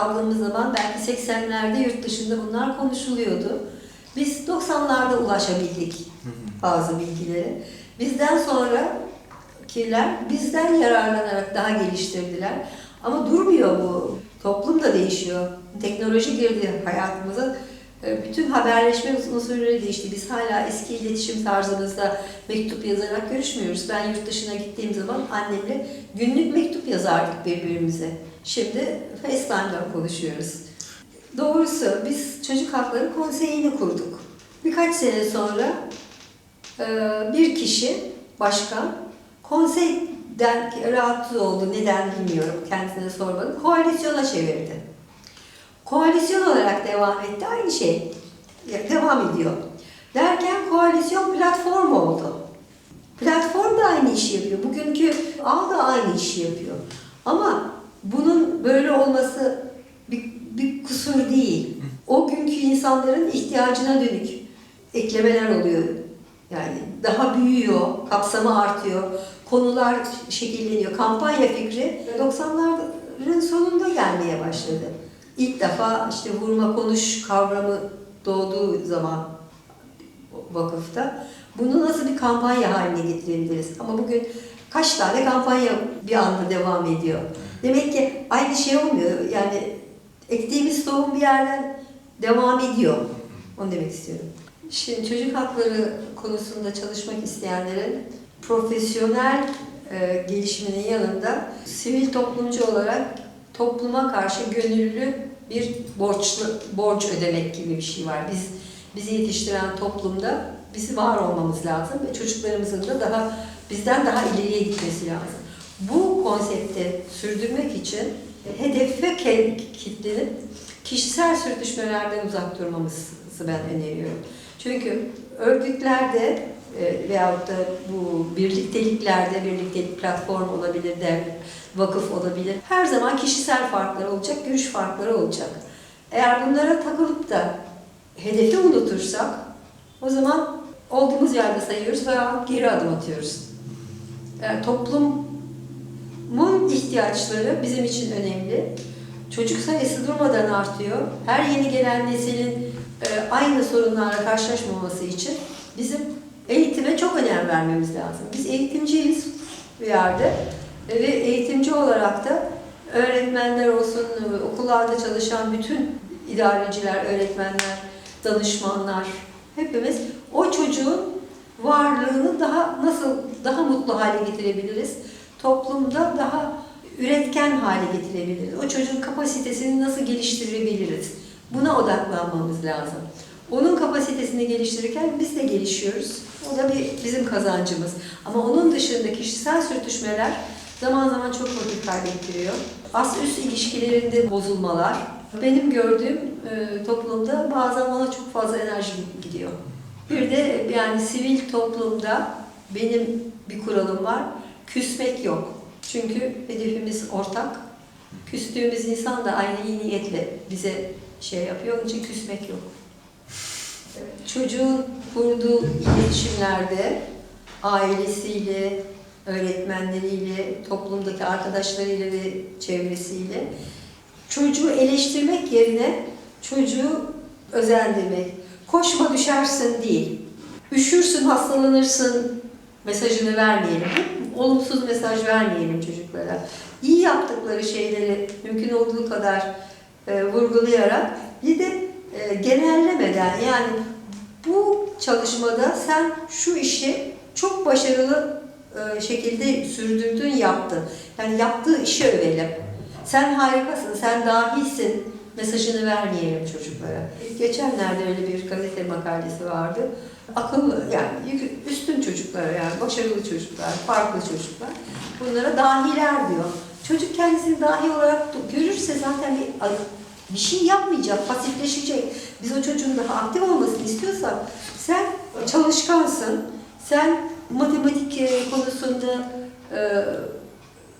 aldığımız zaman belki 80'lerde yurt dışında bunlar konuşuluyordu. Biz 90'larda ulaşabildik bazı bilgilere. Bizden sonra kiler bizden yararlanarak daha geliştirdiler. Ama durmuyor bu. Toplum da değişiyor. Teknoloji girdi hayatımıza. E, Bütün haberleşme usulleri değişti. Biz hala eski iletişim tarzımızda mektup yazarak görüşmüyoruz. Ben yurt dışına gittiğim zaman annemle günlük mektup yazardık birbirimize. Şimdi FaceTime'dan konuşuyoruz. Doğrusu biz Çocuk Hakları Konseyi'ni kurduk. Birkaç sene sonra e, bir kişi, başkan, konseyden rahatsız oldu. Neden bilmiyorum. Kendisine sormadım. Koalisyona çevirdi. Koalisyon olarak devam etti. Aynı şey devam ediyor. Derken koalisyon platform oldu. Platform da aynı işi yapıyor. Bugünkü ağ da aynı işi yapıyor. Ama bunun böyle olması bir, bir kusur değil. O günkü insanların ihtiyacına dönük eklemeler oluyor. Yani daha büyüyor, kapsamı artıyor, konular şekilleniyor. Kampanya fikri 90'ların sonunda gelmeye başladı. İlk defa işte vurma konuş kavramı doğduğu zaman vakıfta bunu nasıl bir kampanya haline getirebiliriz? Ama bugün kaç tane kampanya bir anda devam ediyor. Demek ki aynı şey olmuyor. Yani ektiğimiz tohum bir yerden devam ediyor. Onu demek istiyorum. Şimdi çocuk hakları konusunda çalışmak isteyenlerin profesyonel e, gelişiminin yanında sivil toplumcu olarak topluma karşı gönüllü bir borçlu borç ödemek gibi bir şey var. Biz bizi yetiştiren toplumda bizi var olmamız lazım ve çocuklarımızın da daha bizden daha ileriye gitmesi lazım. Bu konsepti sürdürmek için hedefe kitlenin kişisel sürtüşmelerden uzak durmamızı ben öneriyorum. Çünkü örgütlerde e, veyahut da bu birlikteliklerde, birliktelik platform olabilir, devlet, vakıf olabilir. Her zaman kişisel farklar olacak, görüş farkları olacak. Eğer bunlara takılıp da hedefi unutursak o zaman olduğumuz yerde sayıyoruz veya geri adım atıyoruz. Yani toplumun ihtiyaçları bizim için önemli. Çocuk sayısı durmadan artıyor. Her yeni gelen neslin e, aynı sorunlarla karşılaşmaması için bizim eğitime çok önem vermemiz lazım. Biz eğitimciyiz bir yerde E, ve eğitimci olarak da öğretmenler olsun, e, okullarda çalışan bütün idareciler, öğretmenler, danışmanlar hepimiz o çocuğun varlığını daha nasıl daha mutlu hale getirebiliriz? Toplumda daha üretken hale getirebiliriz. O çocuğun kapasitesini nasıl geliştirebiliriz? Buna odaklanmamız lazım. Onun kapasitesini geliştirirken biz de gelişiyoruz. O da bir bizim kazancımız. Ama onun dışında kişisel sürtüşmeler zaman zaman çok vakit kaybettiriyor. As-üst ilişkilerinde bozulmalar. Benim gördüğüm e, toplumda bazen bana çok fazla enerji gidiyor. Bir de yani sivil toplumda benim bir kuralım var. Küsmek yok. Çünkü hedefimiz ortak. Küstüğümüz insan da aynı iyi niyetle bize şey yapıyor. Onun için küsmek yok. Çocuğun kurduğu iletişimlerde ailesiyle, öğretmenleriyle, toplumdaki arkadaşlarıyla ve çevresiyle çocuğu eleştirmek yerine çocuğu özendirmek. Koşma düşersin değil. Üşürsün, hastalanırsın mesajını vermeyelim. Olumsuz mesaj vermeyelim çocuklara. İyi yaptıkları şeyleri mümkün olduğu kadar e, vurgulayarak bir de e, genellemeden yani bu çalışmada sen şu işi çok başarılı e, şekilde sürdürdün, yaptın. Yani yaptığı işi övelim. Sen harikasın, sen dahisin mesajını vermeyelim çocuklara. Geçenlerde öyle bir gazete makalesi vardı. Akıllı yani üstün çocuklar yani başarılı çocuklar, farklı çocuklar. Bunlara dahiler diyor. Çocuk kendisini dahi olarak görürse zaten bir, bir şey yapmayacak, pasifleşecek. Biz o çocuğun daha aktif olmasını istiyorsak sen çalışkansın, sen matematik e, konusunda e,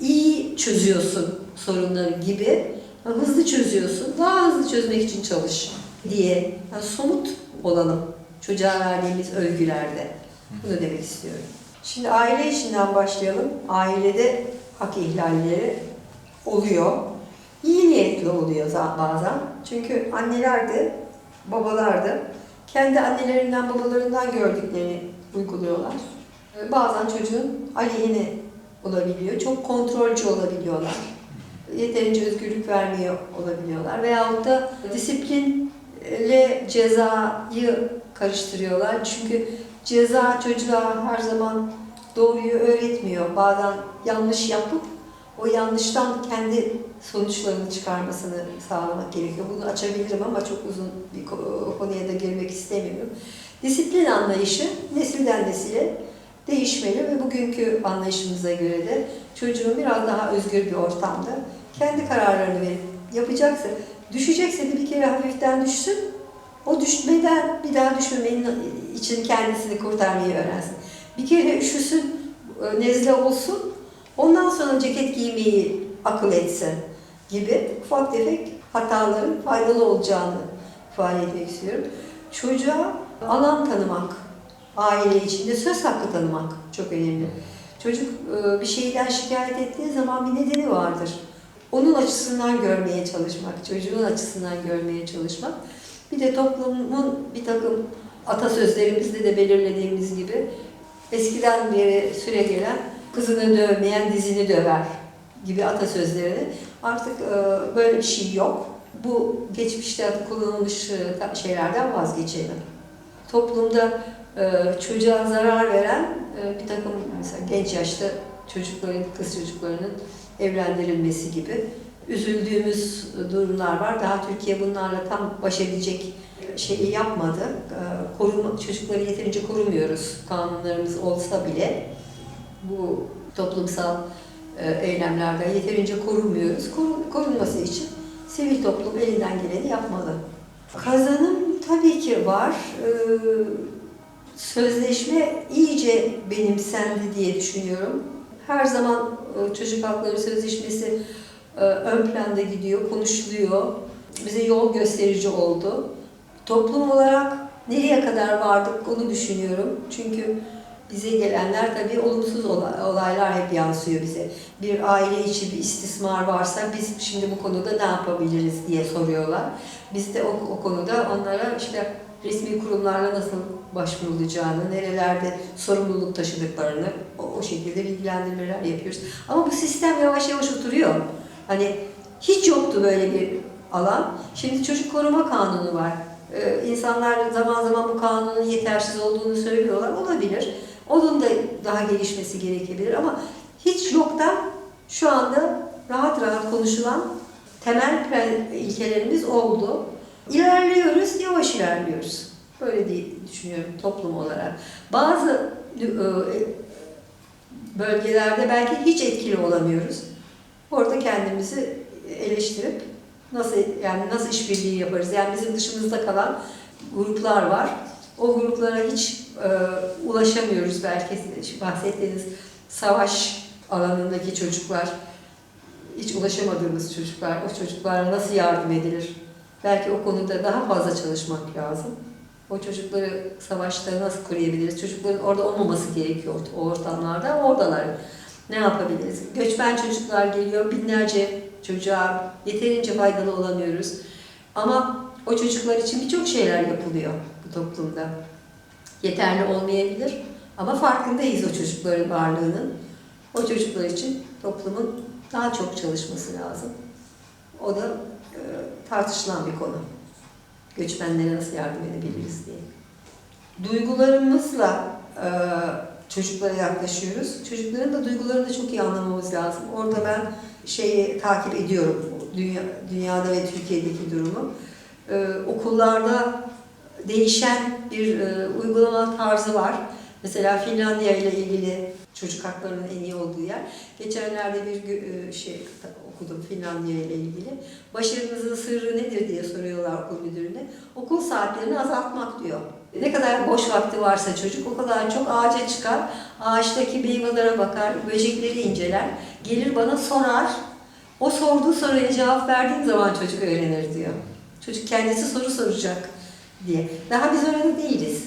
iyi çözüyorsun sorunları gibi hızlı çözüyorsun. Daha hızlı çözmek için çalış diye yani somut olalım çocuğa verdiğimiz övgülerde. Bunu demek istiyorum. Şimdi aile içinden başlayalım. Ailede hak ihlalleri oluyor. İyi niyetli oluyor bazen. Çünkü anneler de babalar da kendi annelerinden babalarından gördüklerini uyguluyorlar. Ee, Bazen çocuğun aleyhine olabiliyor. Çok kontrolcü olabiliyorlar. Yeterince özgürlük vermiyor olabiliyorlar. Veyahut da disiplinle cezayı karıştırıyorlar. Çünkü ceza çocuğa her zaman doğruyu öğretmiyor. Bazen yanlış yapıp o yanlıştan kendi sonuçlarını çıkarmasını sağlamak gerekiyor. Bunu açabilirim ama çok uzun bir ko- konuya da girmek istemiyorum. Disiplin anlayışı nesilden nesile değişmeli ve bugünkü anlayışımıza göre de çocuğun biraz daha özgür bir ortamda kendi kararlarını verip yapacaksa, düşecekse de bir kere hafiften düşsün. O düşmeden bir daha düşmemenin için kendisini kurtarmayı öğrensin. Bir kere üşüsün, e, nezle olsun, ondan sonra ceket giymeyi akıl etsin gibi ufak tefek hataların faydalı olacağını ifade etmek istiyorum. Çocuğa alan tanımak, aile içinde söz hakkı tanımak çok önemli. Çocuk e, bir şeyden şikayet ettiği zaman bir nedeni vardır. Onun açısından görmeye çalışmak, çocuğun açısından görmeye çalışmak. Bir de toplumun bir takım atasözlerimizde de belirlediğimiz gibi eskiden beri süre gelen kızını dövmeyen dizini döver gibi atasözlerini artık e, böyle bir şey yok. Bu geçmişte kullanılmış e, şeylerden vazgeçelim. Toplumda e, çocuğa zarar veren bir takım mesela genç yaşta çocukların, kız çocuklarının evlendirilmesi gibi üzüldüğümüz durumlar var. Daha Türkiye bunlarla tam baş edecek şeyi yapmadı. E, Koruma, çocukları yeterince korumuyoruz. Kanunlarımız olsa bile bu toplumsal e, eylemlerden yeterince korunmuyoruz. Korun- korunması için sivil toplum elinden geleni yapmalı. Kazanım tabii ki var. Ee, Sözleşme iyice benimsendi diye düşünüyorum. Her zaman çocuk hakları sözleşmesi e, ön planda gidiyor, konuşuluyor. Bize yol gösterici oldu. Toplum olarak nereye kadar vardık onu düşünüyorum. Çünkü bize gelenler tabii olumsuz olay- olaylar hep yansıyor bize. Bir aile içi bir istismar varsa biz şimdi bu konuda ne yapabiliriz diye soruyorlar. Biz de o, o konuda onlara işte resmi kurumlarla nasıl başvurulacağını, nerelerde sorumluluk taşıdıklarını o, o şekilde bilgilendirmeler yapıyoruz. Ama bu sistem yavaş yavaş oturuyor. Hani hiç yoktu böyle bir alan. Şimdi çocuk koruma kanunu var. Ee, insanlar zaman zaman bu kanunun yetersiz olduğunu söylüyorlar. Olabilir. Onun da daha gelişmesi gerekebilir ama hiç yoktan şu anda rahat rahat konuşulan temel ilkelerimiz oldu. İlerliyoruz, yavaş ilerliyoruz. Böyle diye düşünüyorum toplum olarak. Bazı e, bölgelerde belki hiç etkili olamıyoruz. Orada kendimizi eleştirip nasıl yani nasıl işbirliği yaparız? Yani bizim dışımızda kalan gruplar var. O gruplara hiç e, ulaşamıyoruz belki bahsettiğiniz savaş alanındaki çocuklar, hiç ulaşamadığımız çocuklar, o çocuklara nasıl yardım edilir? Belki o konuda daha fazla çalışmak lazım. O çocukları savaşta nasıl koruyabiliriz? Çocukların orada olmaması gerekiyor o ortamlarda. Oradalar. Ne yapabiliriz? Göçmen çocuklar geliyor, binlerce çocuğa yeterince faydalı olamıyoruz. Ama o çocuklar için birçok şeyler yapılıyor toplumda. Yeterli olmayabilir ama farkındayız o çocukların varlığının. O çocuklar için toplumun daha çok çalışması lazım. O da e, tartışılan bir konu. Göçmenlere nasıl yardım edebiliriz diye. Duygularımızla e, çocuklara yaklaşıyoruz. Çocukların da duygularını da çok iyi anlamamız lazım. Orada ben şeyi takip ediyorum. Dünya, dünyada ve Türkiye'deki durumu. E, okullarda değişen bir e, uygulama tarzı var. Mesela Finlandiya ile ilgili çocuk haklarının en iyi olduğu yer. Geçenlerde bir e, şey okudum Finlandiya ile ilgili. Başarınızın sırrı nedir diye soruyorlar okul müdürüne. Okul saatlerini azaltmak diyor. Ne kadar boş vakti varsa çocuk o kadar çok ağaca çıkar, ağaçtaki meyvelere bakar, böcekleri inceler, gelir bana sorar. O sorduğu soruya cevap verdiğim zaman çocuk öğrenir diyor. Çocuk kendisi soru soracak diye. Daha biz orada değiliz.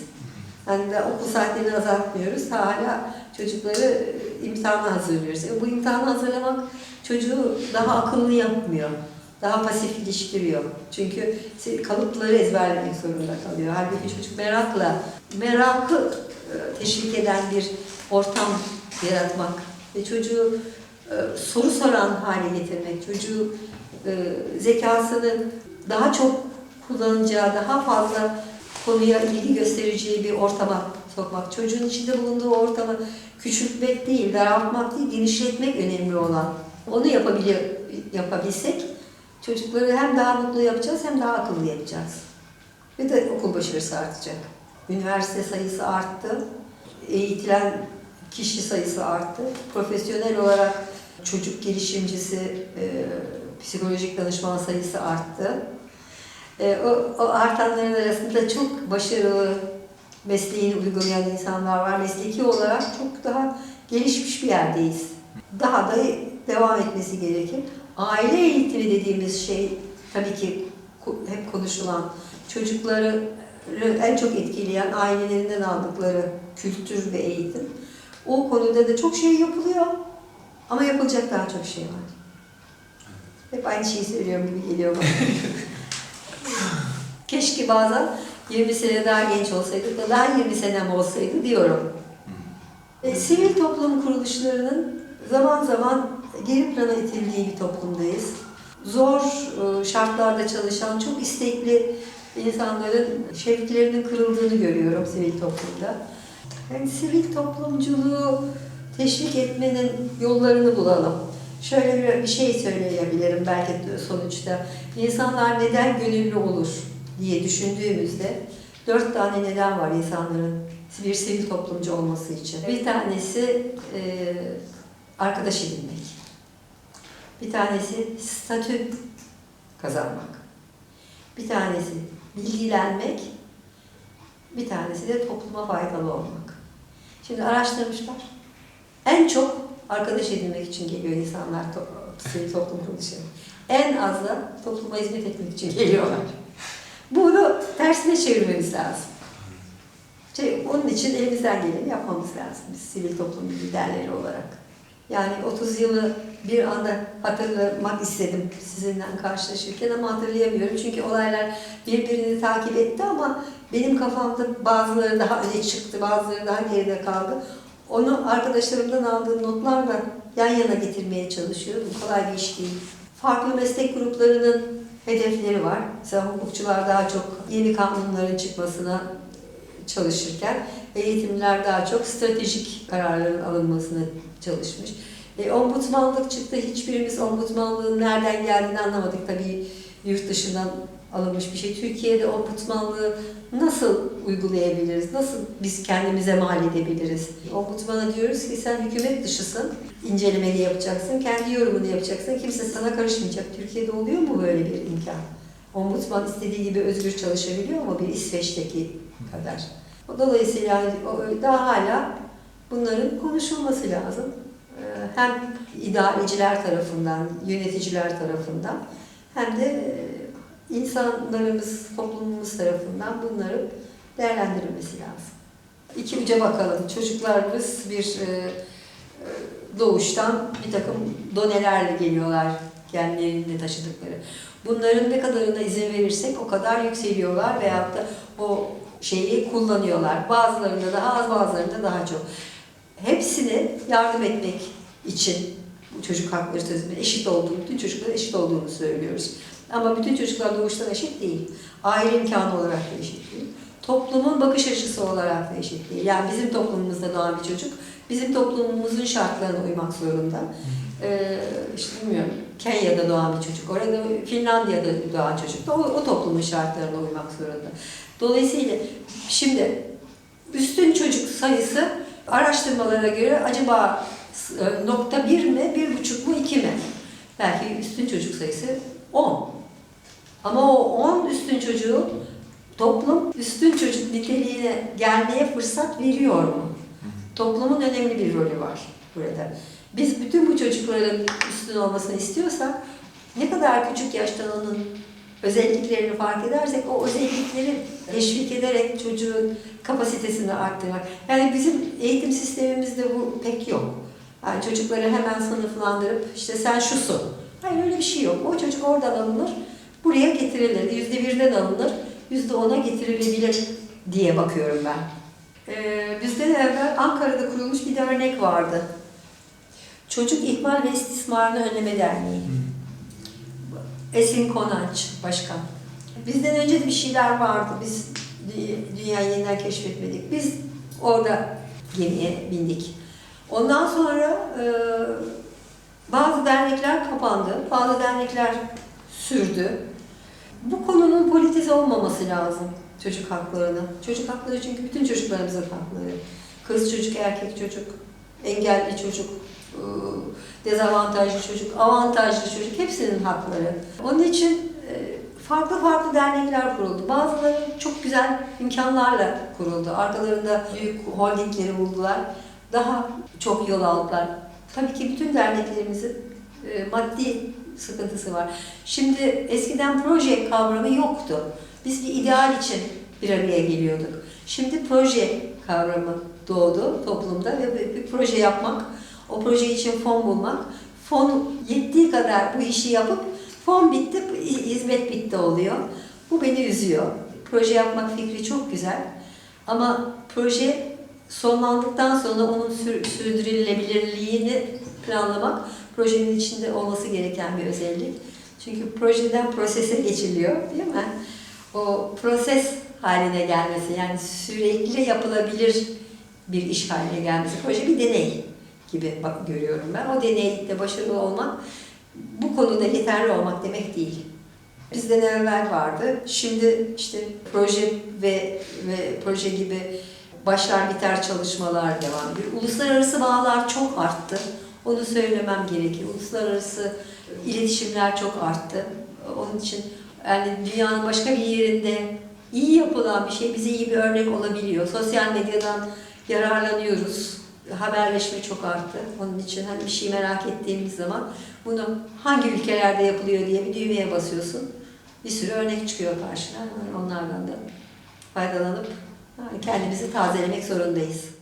Yani de okul saatlerini azaltmıyoruz. Hala çocukları imtihana hazırlıyoruz. E, bu imtihanı hazırlamak çocuğu daha akıllı yapmıyor. Daha pasifleştiriyor. Çünkü se- kalıpları ezberlemek zorunda kalıyor. Halbuki çocuk merakla, merakı e, teşvik eden bir ortam yaratmak ve çocuğu e, soru soran hale getirmek, çocuğu e, zekasını daha çok kullanacağı, daha fazla konuya ilgi göstereceği bir ortama sokmak. Çocuğun içinde bulunduğu ortamı küçültmek değil, daraltmak değil, genişletmek önemli olan. Onu yapabiliyor, yapabilsek çocukları hem daha mutlu yapacağız hem daha akıllı yapacağız. Ve de okul başarısı artacak. Üniversite sayısı arttı. Eğitilen kişi sayısı arttı. Profesyonel olarak çocuk gelişimcisi, e, psikolojik danışman sayısı arttı. E, o, o artanların arasında çok başarılı mesleğini uygulayan insanlar var. Mesleki olarak çok daha gelişmiş bir yerdeyiz. Daha da devam etmesi gerekir. Aile eğitimi dediğimiz şey tabii ki hep konuşulan çocukları en çok etkileyen ailelerinden aldıkları kültür ve eğitim. O konuda da çok şey yapılıyor ama yapılacak daha çok şey var. Hep aynı şeyi söylüyorum gibi geliyor bana. Keşke bazen 20 sene daha genç olsaydık da daha 20 senem olsaydı diyorum. E, sivil toplum kuruluşlarının zaman zaman geri plana itildiği bir toplumdayız. Zor e, şartlarda çalışan, çok istekli insanların şevklerinin kırıldığını görüyorum sivil toplumda. Yani sivil toplumculuğu teşvik etmenin yollarını bulalım. Şöyle bir, bir şey söyleyebilirim belki sonuçta. İnsanlar neden gönüllü olur diye düşündüğümüzde dört tane neden var insanların bir sivil toplumcu olması için. Bir tanesi e, arkadaş edinmek. Bir tanesi statü kazanmak. Bir tanesi bilgilenmek. Bir tanesi de topluma faydalı olmak. Şimdi araştırmışlar. En çok arkadaş edinmek için geliyor insanlar to- sivil toplum kuruluşuna. En az da topluma hizmet etmek için geliyorlar. Bunu tersine çevirmemiz lazım. Şey, onun için elimizden geleni yapmamız lazım biz sivil toplum liderleri olarak. Yani 30 yılı bir anda hatırlamak istedim sizinle karşılaşırken ama hatırlayamıyorum. Çünkü olaylar birbirini takip etti ama benim kafamda bazıları daha öne çıktı, bazıları daha geride kaldı. Onu arkadaşlarımdan aldığım notlarla yan yana getirmeye çalışıyorum. Kolay bir iş değil. Farklı meslek gruplarının hedefleri var. Mesela hukukçular daha çok yeni kanunların çıkmasına çalışırken eğitimler daha çok stratejik kararların alınmasına çalışmış. E, ombudsmanlık çıktı. Hiçbirimiz ombudsmanlığın nereden geldiğini anlamadık. Tabii yurt dışından alınmış bir şey. Türkiye'de ombudsmanlığı nasıl uygulayabiliriz? Nasıl biz kendimize mal edebiliriz? Ombudsmana diyoruz ki sen hükümet dışısın. incelemeni yapacaksın. Kendi yorumunu yapacaksın. Kimse sana karışmayacak. Türkiye'de oluyor mu böyle bir imkan? Ombudsman istediği gibi özgür çalışabiliyor mu bir İsveç'teki kadar? Dolayısıyla daha hala bunların konuşulması lazım. Ee, Hem idareciler tarafından, yöneticiler tarafından hem de e, insanlarımız, toplumumuz tarafından bunların değerlendirilmesi lazım. İki uca bakalım. Çocuklarımız bir e, e, doğuştan bir takım donelerle geliyorlar genlerinde taşıdıkları. Bunların ne kadarına izin verirsek o kadar yükseliyorlar veyahut da o şeyi kullanıyorlar. Bazılarında daha az, bazılarında daha çok. Hepsine yardım etmek için bu çocuk hakları sözünde eşit olduğunu, bütün çocukların eşit olduğunu söylüyoruz. Ama bütün çocuklar doğuştan eşit değil. Aile imkanı olarak da eşit değil. Toplumun bakış açısı olarak da eşit değil. Yani bizim toplumumuzda doğan bir çocuk, bizim toplumumuzun şartlarına uymak zorunda. Ee, işte bilmiyorum, Kenya'da doğan bir çocuk, orada Finlandiya'da doğan çocuk da o, o toplumun şartlarına uymak zorunda. Dolayısıyla şimdi üstün çocuk sayısı araştırmalara göre acaba nokta bir mi, bir buçuk mu, iki mi? Belki üstün çocuk sayısı 10. Ama o 10 üstün çocuğu toplum üstün çocuk niteliğine gelmeye fırsat veriyor mu? Toplumun önemli bir rolü var burada. Biz bütün bu çocukların üstün olmasını istiyorsak ne kadar küçük yaştan onun özelliklerini fark edersek o özellikleri teşvik ederek çocuğun kapasitesini arttırmak. Yani bizim eğitim sistemimizde bu pek yok. Yani çocukları hemen sınıflandırıp işte sen şusun. Hayır öyle bir şey yok. O çocuk oradan alınır, buraya getirilir. Yüzde birden alınır, yüzde ona getirilebilir diye bakıyorum ben. Ee, bizden evvel Ankara'da kurulmuş bir dernek vardı. Çocuk İhmal ve İstismarını Önleme Derneği. Esin Konanç Başkan. Bizden önce de bir şeyler vardı. Biz dü- dünyayı yeniden keşfetmedik. Biz orada gemiye bindik. Ondan sonra e, bazı dernekler kapandı, bazı dernekler sürdü. Bu konunun politize olmaması lazım çocuk haklarının. Çocuk hakları çünkü bütün çocuklarımızın hakları. Kız çocuk, erkek çocuk, engelli çocuk, e, dezavantajlı çocuk, avantajlı çocuk hepsinin hakları. Onun için e, farklı farklı dernekler kuruldu. Bazıları çok güzel imkanlarla kuruldu. Arkalarında büyük holdingleri buldular. Daha çok yol aldılar. Tabii ki bütün derneklerimizin e, maddi sıkıntısı var. Şimdi eskiden proje kavramı yoktu. Biz bir ideal için bir araya geliyorduk. Şimdi proje kavramı doğdu toplumda ve bir, proje yapmak, o proje için fon bulmak, fon yettiği kadar bu işi yapıp fon bitti, hizmet bitti oluyor. Bu beni üzüyor. Proje yapmak fikri çok güzel ama proje sonlandıktan sonra onun sür, sürdürülebilirliğini planlamak projenin içinde olması gereken bir özellik. Çünkü projeden prosese geçiliyor değil mi? O proses haline gelmesi yani sürekli yapılabilir bir iş haline gelmesi. Proje bir deney gibi bak görüyorum ben. O deneyde başarılı olmak bu konuda yeterli olmak demek değil. Bizden evvel vardı. Şimdi işte proje ve ve proje gibi başlar biter çalışmalar devam ediyor. Uluslararası bağlar çok arttı. Onu söylemem gerekir. Uluslararası iletişimler çok arttı. Onun için yani dünyanın başka bir yerinde iyi yapılan bir şey bize iyi bir örnek olabiliyor. Sosyal medyadan yararlanıyoruz. Haberleşme çok arttı. Onun için hani bir şey merak ettiğimiz zaman bunu hangi ülkelerde yapılıyor diye bir düğmeye basıyorsun. Bir sürü örnek çıkıyor karşına. Onlardan da faydalanıp yani kendimizi tazelemek zorundayız.